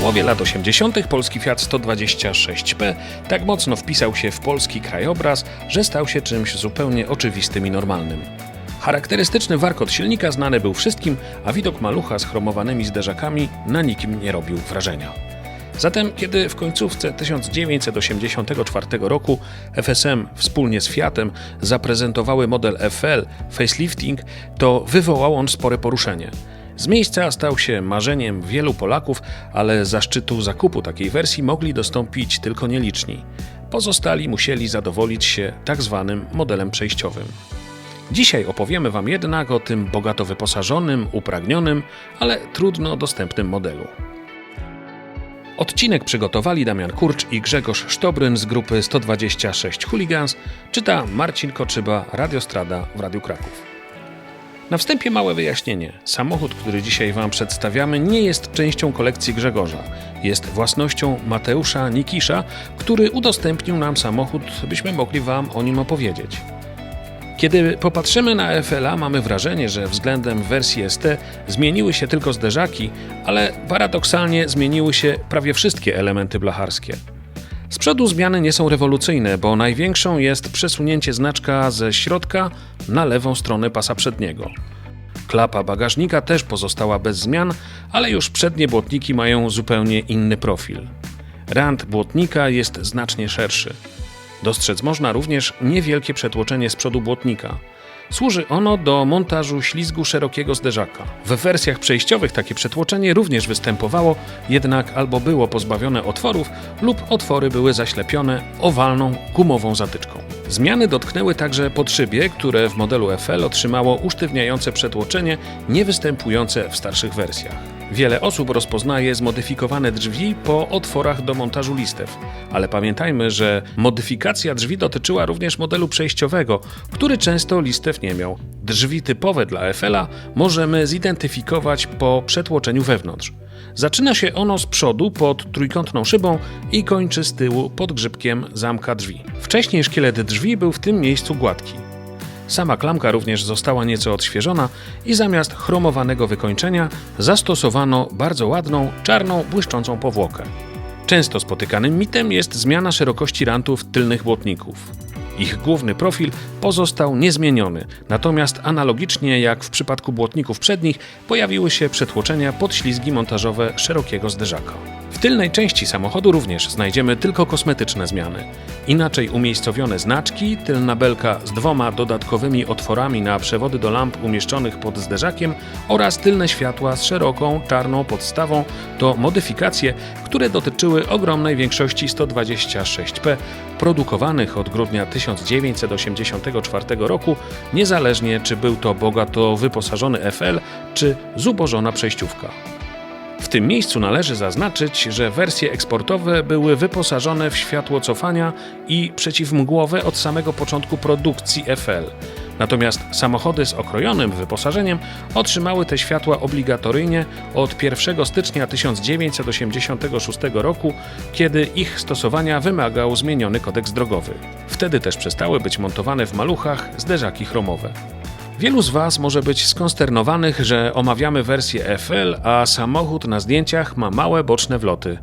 połowie lat 80. polski Fiat 126P tak mocno wpisał się w polski krajobraz, że stał się czymś zupełnie oczywistym i normalnym. Charakterystyczny warkot silnika znany był wszystkim, a widok malucha z chromowanymi zderzakami na nikim nie robił wrażenia. Zatem, kiedy w końcówce 1984 roku FSM wspólnie z Fiatem zaprezentowały model FL Facelifting, to wywołał on spore poruszenie. Z miejsca stał się marzeniem wielu Polaków, ale zaszczytu zakupu takiej wersji mogli dostąpić tylko nieliczni. Pozostali musieli zadowolić się tak zwanym modelem przejściowym. Dzisiaj opowiemy Wam jednak o tym bogato wyposażonym, upragnionym, ale trudno dostępnym modelu. Odcinek przygotowali Damian Kurcz i Grzegorz Sztobryn z grupy 126 Hooligans, czyta Marcin Koczyba, Radiostrada w Radiu Kraków. Na wstępie małe wyjaśnienie. Samochód, który dzisiaj Wam przedstawiamy, nie jest częścią kolekcji Grzegorza. Jest własnością Mateusza Nikisza, który udostępnił nam samochód, byśmy mogli Wam o nim opowiedzieć. Kiedy popatrzymy na FLA, mamy wrażenie, że względem wersji ST zmieniły się tylko zderzaki, ale paradoksalnie zmieniły się prawie wszystkie elementy blacharskie. Z przodu zmiany nie są rewolucyjne, bo największą jest przesunięcie znaczka ze środka na lewą stronę pasa przedniego. Klapa bagażnika też pozostała bez zmian, ale już przednie błotniki mają zupełnie inny profil. Rand błotnika jest znacznie szerszy. Dostrzec można również niewielkie przetłoczenie z przodu błotnika. Służy ono do montażu ślizgu szerokiego zderzaka. W wersjach przejściowych takie przetłoczenie również występowało, jednak albo było pozbawione otworów, lub otwory były zaślepione owalną, gumową zatyczką. Zmiany dotknęły także podszybie, które w modelu FL otrzymało usztywniające przetłoczenie, nie występujące w starszych wersjach. Wiele osób rozpoznaje zmodyfikowane drzwi po otworach do montażu listew, ale pamiętajmy, że modyfikacja drzwi dotyczyła również modelu przejściowego, który często listew nie miał. Drzwi typowe dla FL-a możemy zidentyfikować po przetłoczeniu wewnątrz. Zaczyna się ono z przodu pod trójkątną szybą i kończy z tyłu pod grzybkiem zamka drzwi. Wcześniej szkielet drzwi był w tym miejscu gładki. Sama klamka również została nieco odświeżona i zamiast chromowanego wykończenia zastosowano bardzo ładną, czarną, błyszczącą powłokę. Często spotykanym mitem jest zmiana szerokości rantów tylnych błotników. Ich główny profil pozostał niezmieniony, natomiast analogicznie jak w przypadku błotników przednich pojawiły się przetłoczenia pod ślizgi montażowe szerokiego zderzaka. W tylnej części samochodu również znajdziemy tylko kosmetyczne zmiany. Inaczej umiejscowione znaczki, tylna belka z dwoma dodatkowymi otworami na przewody do lamp umieszczonych pod zderzakiem oraz tylne światła z szeroką, czarną podstawą to modyfikacje, które dotyczyły ogromnej większości 126P produkowanych od grudnia 1984 roku, niezależnie czy był to bogato wyposażony FL czy zubożona przejściówka. W tym miejscu należy zaznaczyć, że wersje eksportowe były wyposażone w światło cofania i przeciwmgłowe od samego początku produkcji FL. Natomiast samochody z okrojonym wyposażeniem otrzymały te światła obligatoryjnie od 1 stycznia 1986 roku, kiedy ich stosowania wymagał zmieniony kodeks drogowy. Wtedy też przestały być montowane w maluchach zderzaki chromowe. Wielu z Was może być skonsternowanych, że omawiamy wersję FL, a samochód na zdjęciach ma małe boczne wloty.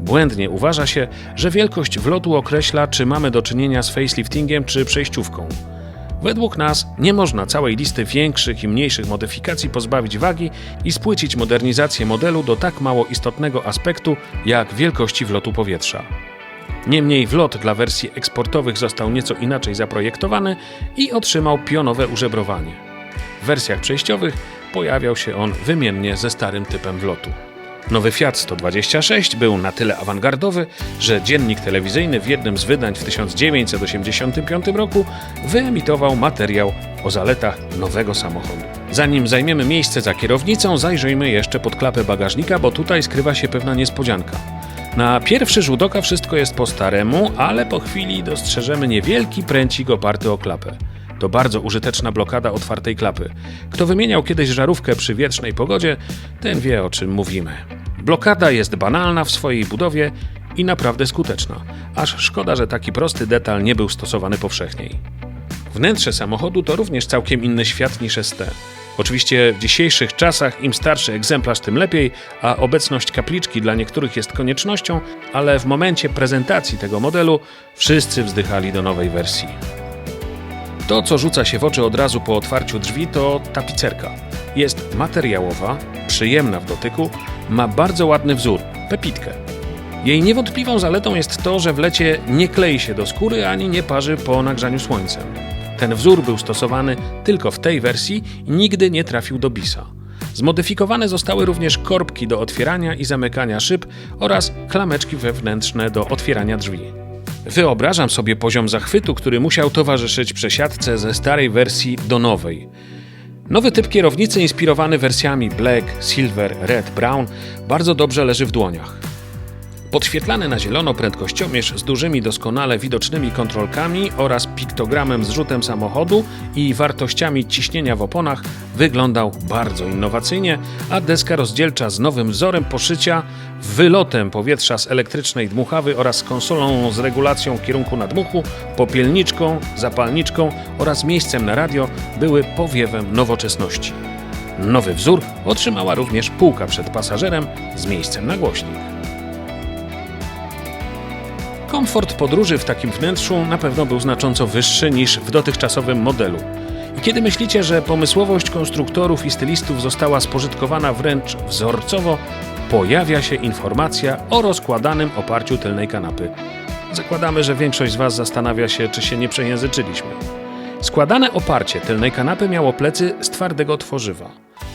Błędnie uważa się, że wielkość wlotu określa, czy mamy do czynienia z faceliftingiem czy przejściówką. Według nas nie można całej listy większych i mniejszych modyfikacji pozbawić wagi i spłycić modernizację modelu do tak mało istotnego aspektu jak wielkości wlotu powietrza. Niemniej wlot dla wersji eksportowych został nieco inaczej zaprojektowany i otrzymał pionowe użebrowanie. W wersjach przejściowych pojawiał się on wymiennie ze starym typem wlotu. Nowy Fiat 126 był na tyle awangardowy, że dziennik telewizyjny w jednym z wydań w 1985 roku wyemitował materiał o zaletach nowego samochodu. Zanim zajmiemy miejsce za kierownicą, zajrzyjmy jeszcze pod klapę bagażnika, bo tutaj skrywa się pewna niespodzianka. Na pierwszy rzut oka wszystko jest po staremu, ale po chwili dostrzeżemy niewielki pręcik oparty o klapę. To bardzo użyteczna blokada otwartej klapy. Kto wymieniał kiedyś żarówkę przy wietrznej pogodzie, ten wie o czym mówimy. Blokada jest banalna w swojej budowie i naprawdę skuteczna. Aż szkoda, że taki prosty detal nie był stosowany powszechniej. Wnętrze samochodu to również całkiem inny świat niż ST. Oczywiście w dzisiejszych czasach im starszy egzemplarz, tym lepiej, a obecność kapliczki dla niektórych jest koniecznością, ale w momencie prezentacji tego modelu wszyscy wzdychali do nowej wersji. To, co rzuca się w oczy od razu po otwarciu drzwi, to tapicerka. Jest materiałowa, przyjemna w dotyku, ma bardzo ładny wzór pepitkę. Jej niewątpliwą zaletą jest to, że w lecie nie klei się do skóry ani nie parzy po nagrzaniu słońcem. Ten wzór był stosowany tylko w tej wersji i nigdy nie trafił do bisa. Zmodyfikowane zostały również korbki do otwierania i zamykania szyb oraz klameczki wewnętrzne do otwierania drzwi. Wyobrażam sobie poziom zachwytu, który musiał towarzyszyć przesiadce ze starej wersji do nowej. Nowy typ kierownicy, inspirowany wersjami Black, Silver, Red, Brown, bardzo dobrze leży w dłoniach. Podświetlany na zielono prędkościomierz z dużymi, doskonale widocznymi kontrolkami oraz piktogramem z rzutem samochodu i wartościami ciśnienia w oponach wyglądał bardzo innowacyjnie, a deska rozdzielcza z nowym wzorem poszycia, wylotem powietrza z elektrycznej dmuchawy oraz konsolą z regulacją kierunku nadmuchu, popielniczką, zapalniczką oraz miejscem na radio były powiewem nowoczesności. Nowy wzór otrzymała również półka przed pasażerem z miejscem na głośnik. Komfort podróży w takim wnętrzu na pewno był znacząco wyższy niż w dotychczasowym modelu. I kiedy myślicie, że pomysłowość konstruktorów i stylistów została spożytkowana wręcz wzorcowo, pojawia się informacja o rozkładanym oparciu tylnej kanapy. Zakładamy, że większość z Was zastanawia się, czy się nie przejęzyczyliśmy. Składane oparcie tylnej kanapy miało plecy z twardego tworzywa.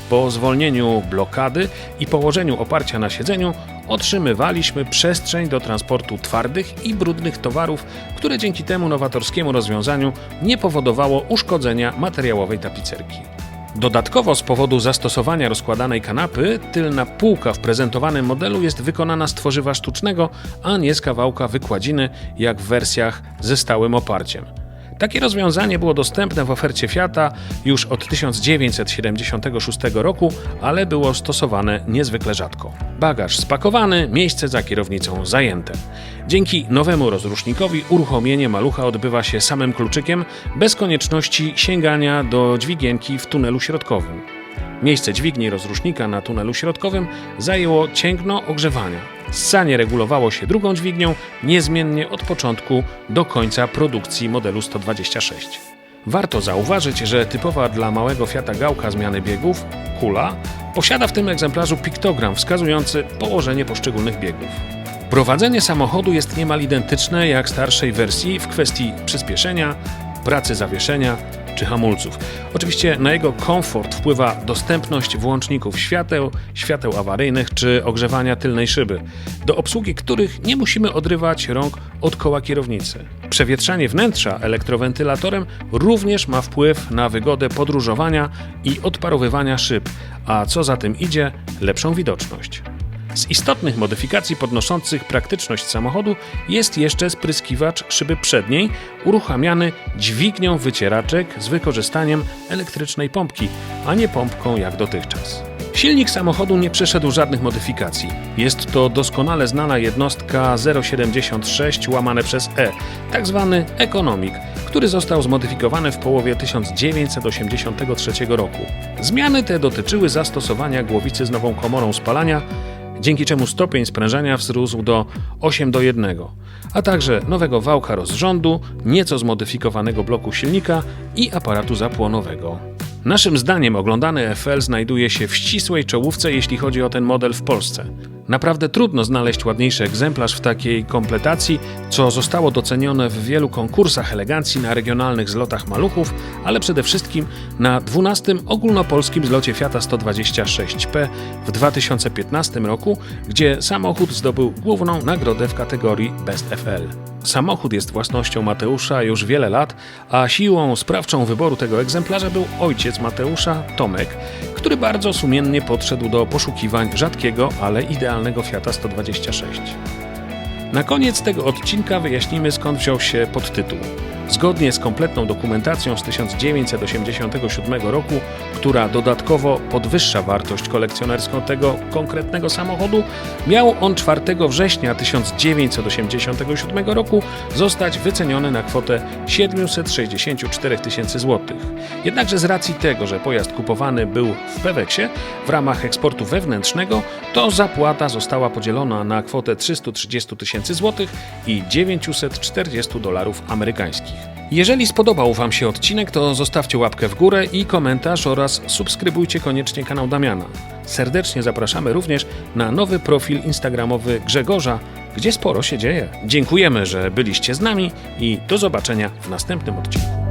Po zwolnieniu blokady i położeniu oparcia na siedzeniu otrzymywaliśmy przestrzeń do transportu twardych i brudnych towarów, które dzięki temu nowatorskiemu rozwiązaniu nie powodowało uszkodzenia materiałowej tapicerki. Dodatkowo z powodu zastosowania rozkładanej kanapy, tylna półka w prezentowanym modelu jest wykonana z tworzywa sztucznego, a nie z kawałka wykładziny, jak w wersjach ze stałym oparciem. Takie rozwiązanie było dostępne w ofercie Fiata już od 1976 roku, ale było stosowane niezwykle rzadko. Bagaż spakowany, miejsce za kierownicą zajęte. Dzięki nowemu rozrusznikowi uruchomienie malucha odbywa się samym kluczykiem, bez konieczności sięgania do dźwigienki w tunelu środkowym. Miejsce dźwigni rozrusznika na tunelu środkowym zajęło cięgno ogrzewania. Ssanie regulowało się drugą dźwignią niezmiennie od początku do końca produkcji modelu 126. Warto zauważyć, że typowa dla małego Fiata gałka zmiany biegów, kula, posiada w tym egzemplarzu piktogram wskazujący położenie poszczególnych biegów. Prowadzenie samochodu jest niemal identyczne jak starszej wersji w kwestii przyspieszenia, pracy zawieszenia czy hamulców. Oczywiście na jego komfort wpływa dostępność włączników świateł, świateł awaryjnych czy ogrzewania tylnej szyby, do obsługi których nie musimy odrywać rąk od koła kierownicy. Przewietrzanie wnętrza elektrowentylatorem również ma wpływ na wygodę podróżowania i odparowywania szyb, a co za tym idzie, lepszą widoczność. Z istotnych modyfikacji podnoszących praktyczność samochodu jest jeszcze spryskiwacz szyby przedniej, uruchamiany dźwignią wycieraczek z wykorzystaniem elektrycznej pompki, a nie pompką jak dotychczas. Silnik samochodu nie przeszedł żadnych modyfikacji. Jest to doskonale znana jednostka 076 łamane przez E, tak zwany Economic, który został zmodyfikowany w połowie 1983 roku. Zmiany te dotyczyły zastosowania głowicy z nową komorą spalania, dzięki czemu stopień sprężania wzrósł do 8 do 1, a także nowego wałka rozrządu, nieco zmodyfikowanego bloku silnika i aparatu zapłonowego. Naszym zdaniem oglądany FL znajduje się w ścisłej czołówce, jeśli chodzi o ten model w Polsce. Naprawdę trudno znaleźć ładniejszy egzemplarz w takiej kompletacji, co zostało docenione w wielu konkursach elegancji na regionalnych zlotach maluchów, ale przede wszystkim na 12 ogólnopolskim zlocie Fiata 126P w 2015 roku, gdzie samochód zdobył główną nagrodę w kategorii Best FL. Samochód jest własnością Mateusza już wiele lat, a siłą sprawczą wyboru tego egzemplarza był ojciec Mateusza, Tomek, który bardzo sumiennie podszedł do poszukiwań rzadkiego, ale idealnego Fiata 126. Na koniec tego odcinka wyjaśnimy skąd wziął się podtytuł. Zgodnie z kompletną dokumentacją z 1987 roku, która dodatkowo podwyższa wartość kolekcjonerską tego konkretnego samochodu, miał on 4 września 1987 roku zostać wyceniony na kwotę 764 tysięcy złotych. Jednakże z racji tego, że pojazd kupowany był w Peweksie w ramach eksportu wewnętrznego, to zapłata została podzielona na kwotę 330 tysięcy złotych i 940 dolarów amerykańskich. Jeżeli spodobał Wam się odcinek, to zostawcie łapkę w górę i komentarz oraz subskrybujcie koniecznie kanał Damiana. Serdecznie zapraszamy również na nowy profil instagramowy Grzegorza, gdzie sporo się dzieje. Dziękujemy, że byliście z nami i do zobaczenia w następnym odcinku.